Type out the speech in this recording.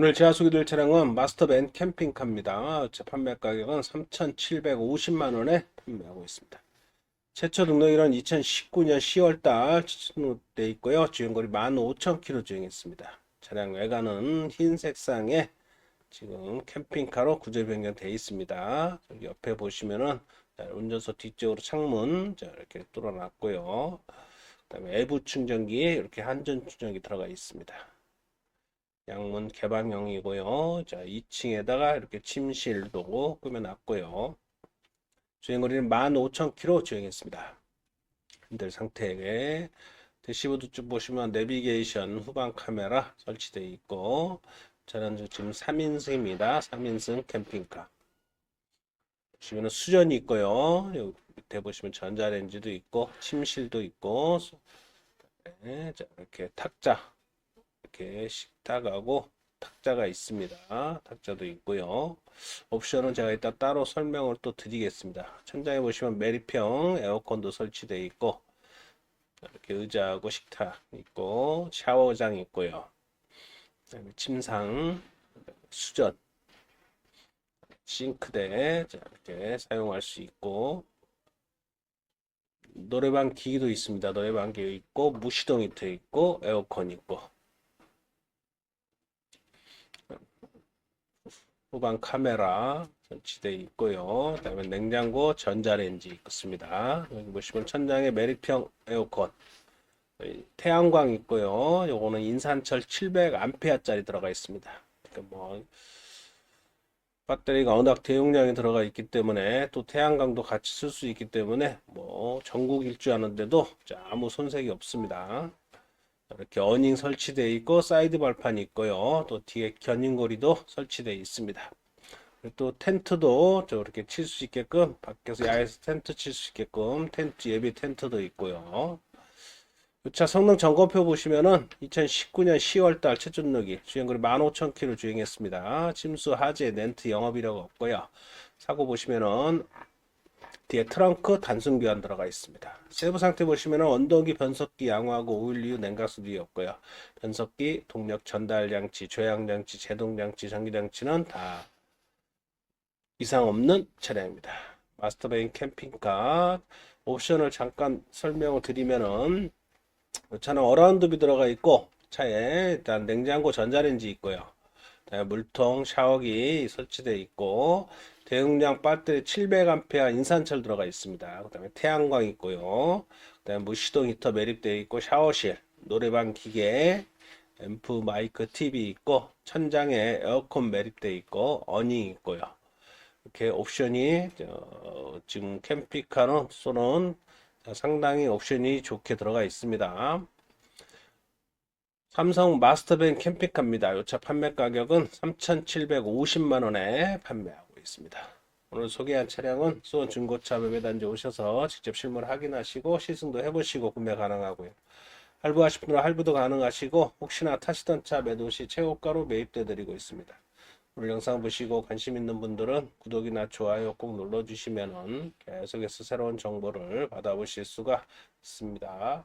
오늘 제가 소개드릴 차량은 마스터밴 캠핑카입니다. 제 판매 가격은 3,750만 원에 판매하고 있습니다. 최초 등록일은 2019년 10월달 취준돼 있고요. 주행거리 15,000km 주행했습니다. 차량 외관은 흰 색상의 지금 캠핑카로 구조 변경되어 있습니다. 여기 옆에 보시면은 자, 운전석 뒤쪽으로 창문 자, 이렇게 뚫어놨고요. 그다음에 외부 충전기에 이렇게 한전 충전기 들어가 있습니다. 양문 개방형이고요. 자, 2층에다가 이렇게 침실도 꾸며놨고요. 주행거리는 15,000km 주행했습니다. 핸들 상태에 대시보드 쭉 보시면 내비게이션 후방 카메라 설치되어 있고 저는 지금 3인승입니다. 3인승 캠핑카. 보시면 수전이 있고요. 여기 밑에 보시면 전자레인지도 있고 침실도 있고 네, 자, 이렇게 탁자 이렇게 식탁하고 탁자가 있습니다. 탁자도 있고요. 옵션은 제가 이따 따로 설명을 또 드리겠습니다. 천장에 보시면 메리평 에어컨도 설치되어 있고 이렇게 의자하고 식탁 있고 샤워장 있고요. 침상, 수전, 싱크대 자, 이렇게 사용할 수 있고 노래방 기기도 있습니다. 노래방 기기 있고 무시동 히터 있고 에어컨 있고 후방 카메라 설치되어 있고요. 그다음에 냉장고, 전자레인지 있습니다. 여기 보시면 천장에 메리평 에어컨, 태양광 있고요. 요거는 인산철 700A짜리 들어가 있습니다. 그러니까 뭐 배터리가 워낙 대용량이 들어가 있기 때문에 또 태양광도 같이 쓸 수 있기 때문에 뭐 전국 일주하는데도 아무 손색이 없습니다. 이렇게 어닝 설치되어 있고 사이드 발판이 있고요. 또 뒤에 견인고리도 설치되어 있습니다. 그리고 또 텐트도 저렇게 칠 수 있게끔 밖에서 야외에서 텐트 칠 수 있게끔 텐트 예비 텐트도 있고요. 이 차 성능 점검표 보시면은 2019년 10월 달 최저 등록이 주행거리 15,000km 주행했습니다. 침수 하재 렌트 영업 이력 없고요. 사고 보시면은 뒤에 트렁크 단순 교환 들어가 있습니다. 세부 상태 보시면 언덕이 변속기 양호하고 오일 이후 냉각수도 없고요. 변속기, 동력 전달 장치, 조향 장치, 제동 장치, 전기 장치는 다 이상 없는 차량입니다. 마스터베인 캠핑카 옵션을 잠깐 설명을 드리면은 이 차는 어라운드비 들어가 있고 차에 일단 냉장고 전자레인지 있고요. 물통 샤워기 설치되어 있고 대용량 배터리 700A 인산철 들어가 있습니다. 그 다음에 태양광 있고요. 그 다음에 무시동 히터 매립되어 있고 샤워실, 노래방 기계, 앰프, 마이크, TV 있고 천장에 에어컨 매립되어 있고 어닝 있고요. 이렇게 옵션이 어, 지금 캠핑카는 쏘는 상당히 옵션이 좋게 들어가 있습니다. 삼성 마스터밴 캠핑카입니다. 이 차 판매 가격은 3,750만 원에 판매하고 있습니다. 오늘 소개한 차량은 수원 중고차 매매단지 오셔서 직접 실물 확인하시고 시승도 해보시고 구매 가능하고요. 할부하실 분들은 할부도 가능하시고 혹시나 타시던 차 매도 시 최고가로 매입돼 드리고 있습니다. 오늘 영상 보시고 관심 있는 분들은 구독이나 좋아요 꼭 눌러주시면 계속해서 새로운 정보를 받아보실 수가 있습니다.